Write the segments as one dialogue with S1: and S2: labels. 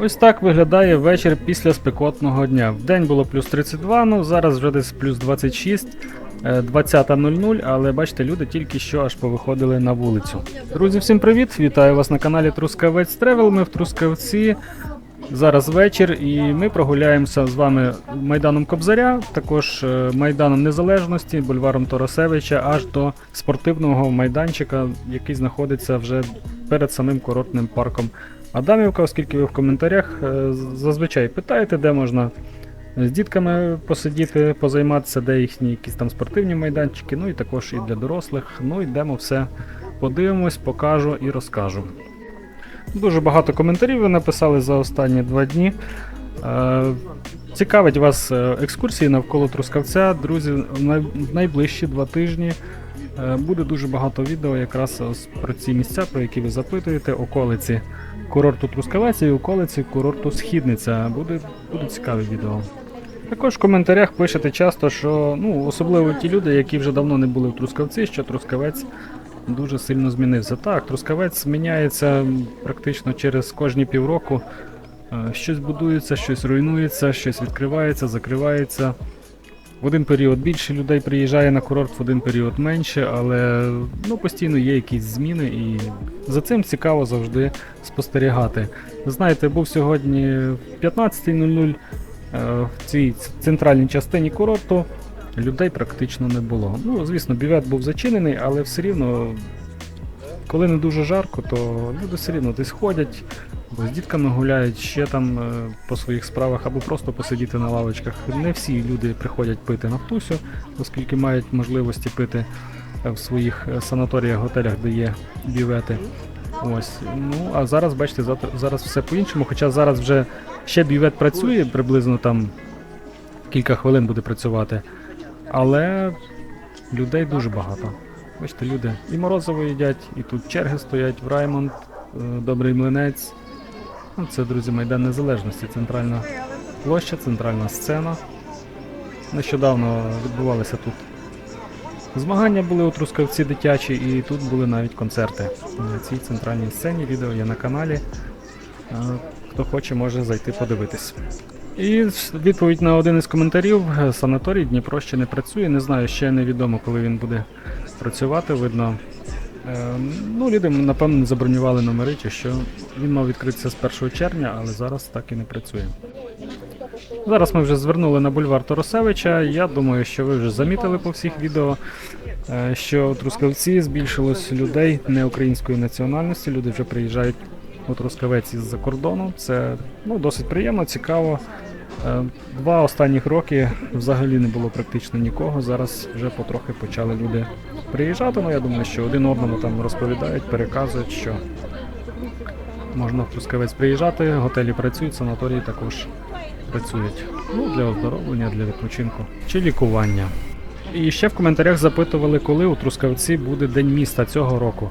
S1: Ось так виглядає вечір після спекотного дня. Вдень було плюс 32, ну зараз вже десь плюс 26, е, 20.00, але бачите, люди тільки що аж повиходили на вулицю. Друзі, всім привіт! Вітаю вас на каналі Трускавець Тревел. Ми в Трускавці. Зараз вечір, і ми прогуляємося з вами Майданом Кобзаря, також е, Майданом Незалежності, бульваром Торосевича, аж до спортивного майданчика, який знаходиться вже перед самим курортним парком Адамівка, оскільки ви в коментарях е, зазвичай питаєте, де можна з дітками посидіти, позайматися, де їхні якісь там спортивні майданчики, ну і також і для дорослих. Ну йдемо все подивимось, покажу і розкажу. Дуже багато коментарів ви написали за останні два дні. Е, Цікавить вас е, екскурсії навколо Трускавця. Друзі, в найближчі два тижні буде дуже багато відео якраз про ці місця, про які ви запитуєте, околиці курорту Трускавець і околиці курорту Східниця. Буде, буде цікаве відео. Також в коментарях пишете часто, що ну, особливо ті люди, які вже давно не були в Трускавці, що Трускавець дуже сильно змінився. Так, Трускавець зміняється практично через кожні півроку. Е, Щось будується, щось руйнується, щось відкривається, закривається. В один період більше людей приїжджає на курорт, в один період менше, але ну, постійно є якісь зміни і за цим цікаво завжди спостерігати. Знаєте, був сьогодні в 15.00 е, в цій центральній частині курорту. Людей практично не було. Ну, звісно, бювет був зачинений, але все рівно, коли не дуже жарко, то люди все рівно десь ходять, бо з дітками гуляють, ще там е, по своїх справах, або просто посидіти на лавочках. Не всі люди приходять пити нафтусю, оскільки мають можливості пити е, в своїх е, санаторіях, готелях, де є бювети. Ось. Ну, а зараз, бачите, зараз все по-іншому, хоча зараз вже ще бювет працює, приблизно там кілька хвилин буде працювати. Але людей дуже багато. Бачите, люди і морозиво їдять, і тут черги стоять в Раймонд, Добрий Млинець. Це, друзі, Майдан Незалежності, центральна площа, центральна сцена. Нещодавно відбувалися тут змагання були у Трускавці дитячі, і тут були навіть концерти. На цій центральній сцені відео є на каналі. Е, Хто хоче, може зайти подивитись. І відповідь на один із коментарів: санаторій Дніпро ще не працює. Не знаю, ще невідомо, коли він буде працювати. Видно. Е, ну, люди, напевно, забронювали номери, чи що він мав відкритися з 1 червня, але зараз так і не працює. Зараз ми вже звернули на бульвар Торосевича. Я думаю, що ви вже замітили по всіх відео, е, що у Трускавці збільшилось людей не української національності. Люди вже приїжджають у Трускавець із-за кордону. Це ну, досить приємно, цікаво. Е, Два останніх роки взагалі не було практично нікого. Зараз вже потрохи почали люди приїжджати. Ну я думаю, що один одному там розповідають, переказують, що можна в Трускавець приїжджати, готелі працюють, санаторії також працюють. Ну, для оздоровлення, для відпочинку чи лікування. І ще в коментарях запитували, коли у Трускавці буде День міста цього року.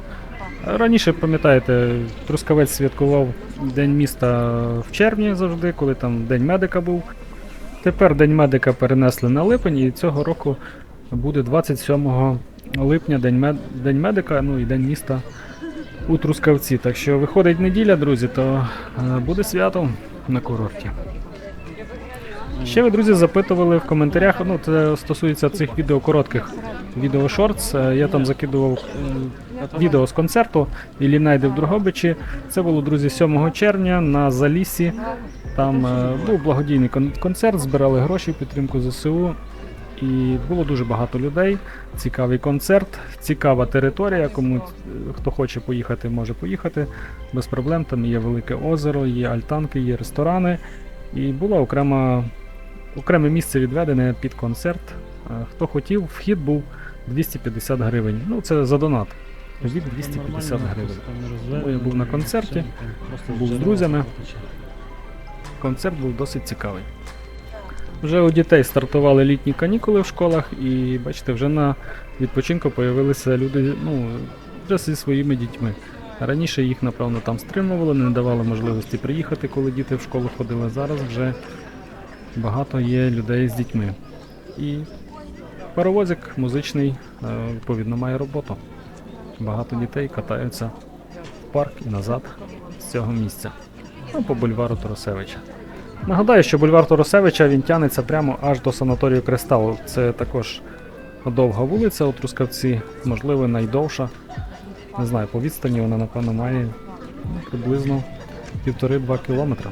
S1: Раніше, пам'ятаєте, Трускавець святкував День міста в червні завжди, коли там День медика був. Тепер День медика перенесли на липень, і цього року буде 27 липня День, мед... День медика, ну і День міста у Трускавці. Так що виходить неділя, друзі, то е, буде свято на курорті. Ще ви, друзі, запитували в коментарях, ну це стосується цих відео коротких відео шортс. Е, Я там закидував відео з концерту Іллі Найди в Другобичі. Це було, друзі, 7 червня на Залісі. Там е, був благодійний концерт, збирали гроші підтримку ЗСУ. І було дуже багато людей. Цікавий концерт, цікава територія. Кому е, хто хоче поїхати, може поїхати без проблем. Там є велике озеро, є альтанки, є ресторани. І було окрема, окреме місце відведене під концерт. Хто хотів, вхід був 250 гривень. Ну, це за донат. Від 250 гривень. Ну, я був на концерті, був з друзями. Концерт був досить цікавий. Вже у дітей стартували літні канікули в школах, і бачите, вже на відпочинку появилися люди ну, вже зі своїми дітьми. Раніше їх, напевно, там стримували, не давали можливості приїхати, коли діти в школу ходили. Зараз вже багато є людей з дітьми. І паровозик музичний, е, відповідно, має роботу. Багато дітей катаються в парк і назад з цього місця. ну, по бульвару Торосевича. Нагадаю, що бульвар Торосевича він тягнеться прямо аж до санаторію Кристал. Це також довга вулиця у Трускавці, можливо, найдовша. Не знаю, по відстані вона, напевно, має приблизно 1,5-2 кілометра.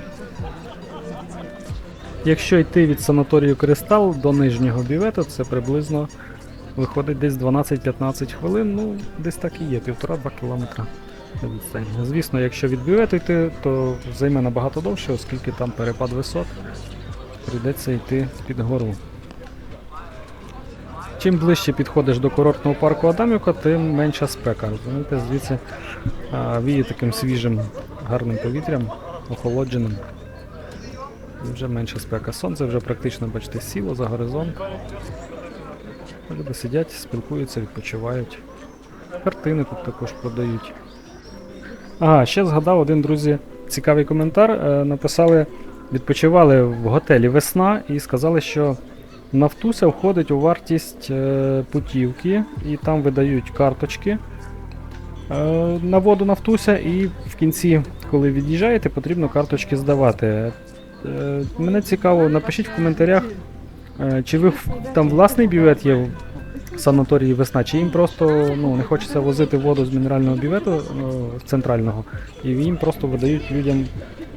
S1: Якщо йти від санаторію Кристал до нижнього бювету, це приблизно виходить десь 12-15 хвилин, ну десь так і є, 1,5-2 кілометра. Звісно, якщо від бювету йти, то займе набагато довше, оскільки там перепад висот, прийдеться йти під гору. Чим ближче підходиш до курортного парку Адамівка, тим менша спека. Розумієте, звідси віє таким свіжим, гарним повітрям, охолодженим. Вже менша спека. Сонце вже практично, бачите, сіло за горизонт. Люди сидять, спілкуються, відпочивають. Картини тут також продають. Ага, ще згадав один, друзі, цікавий коментар. Е, написали, відпочивали в готелі Весна і сказали, що Нафтуся входить у вартість е, путівки, і там видають карточки е, на воду Нафтуся, і в кінці, коли від'їжджаєте, потрібно карточки здавати. Е, мене цікаво, напишіть в коментарях, е, чи ви там власний бювет є в санаторії весна, чи їм просто ну, не хочеться возити воду з мінерального бювету ну, центрального, і їм просто видають людям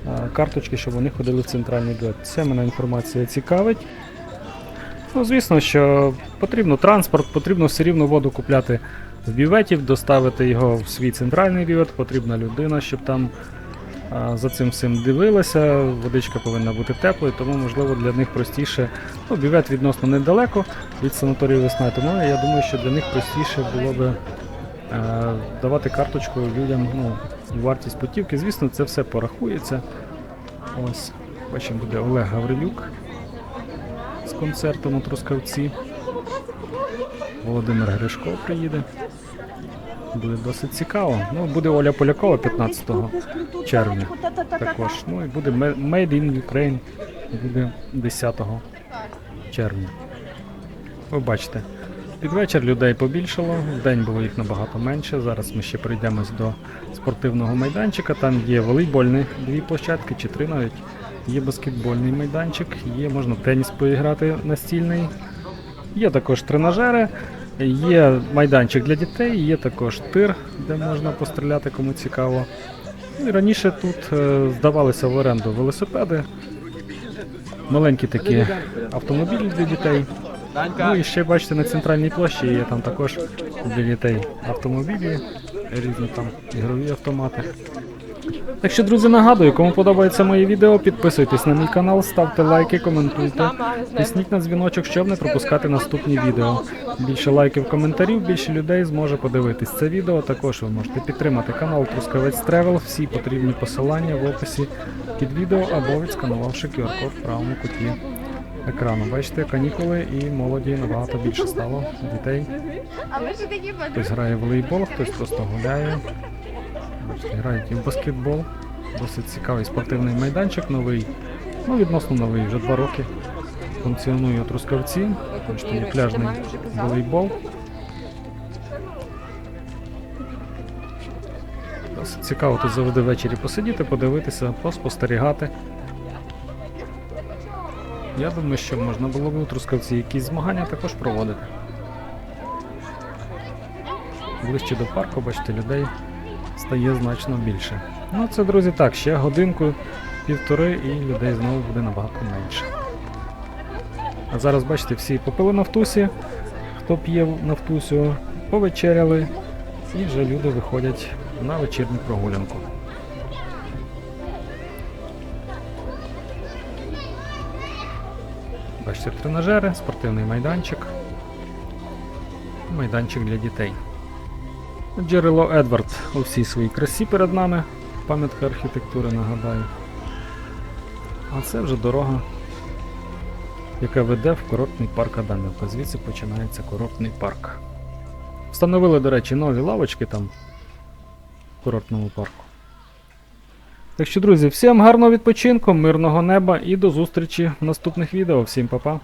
S1: е, карточки, щоб вони ходили в центральний бювет. Це мене інформація цікавить. Ну, звісно, що потрібно транспорт, потрібно все рівно воду купляти з бюветів, доставити його в свій центральний бювет, потрібна людина, щоб там за цим всім дивилася. Водичка повинна бути теплою, тому можливо для них простіше. Ну, бювет відносно недалеко від санаторію весна, тому я думаю, що для них простіше було би е, давати карточку людям ну, вартість путівки. Звісно, це все порахується. Ось, бачимо, буде Олег Гаврилюк з концертом у Трускавці. Володимир Гришко приїде. Буде досить цікаво. Ну, буде Оля Полякова 15 червня також. Ну і буде Made in Ukraine буде 10 червня. Ви бачите, під вечір людей побільшало, в день було їх набагато менше. Зараз ми ще прийдемось до спортивного майданчика. Там є волейбольні дві площадки, чи три навіть. Є баскетбольний майданчик, є можна теніс поіграти настільний. Є також тренажери, є майданчик для дітей, є також тир, де можна постріляти, кому цікаво. Ну, раніше тут е, здавалися в оренду велосипеди, маленькі такі автомобілі для дітей. Ну і ще бачите на центральній площі є там також для дітей автомобілі, різні там ігрові автомати. Так що, друзі, нагадую, кому подобається моє відео, підписуйтесь на мій канал, ставте лайки, коментуйте, тисніть на дзвіночок, щоб не пропускати наступні відео. Більше лайків, коментарів, більше людей зможе подивитись це відео. Також ви можете підтримати канал Трускавець Тревел. Всі потрібні посилання в описі під відео або відсканувавши QR-код в правому куті екрану. Бачите, канікули і молоді набагато більше стало дітей. Хтось грає в волейбол, хтось просто гуляє. Грають і в баскетбол. Досить цікавий спортивний майданчик новий. Ну, відносно новий, вже два роки. Функціонує у Трускавці. Бачите, є пляжний волейбол. Досить цікаво тут завжди ввечері посидіти, подивитися, поспостерігати. Я думаю, що можна було б у Трускавці якісь змагання також проводити. Ближче до парку, бачите, людей стає значно більше. Ну це, друзі, так, ще годинку, півтори і людей знову буде набагато менше. А зараз, бачите, всі попили нафтусі, хто п'є нафтусю, повечеряли, і вже люди виходять на вечірню прогулянку. Бачите, тренажери, спортивний майданчик, майданчик для дітей. Джерело Едвард у всій своїй красі перед нами. Пам'ятка архітектури, нагадаю. А це вже дорога, яка веде в курортний парк Адамівка. Звідси починається курортний парк. Встановили, до речі, нові лавочки там в курортному парку. Так що, друзі, всім гарного відпочинку, мирного неба і до зустрічі в наступних відео. Всім па-па!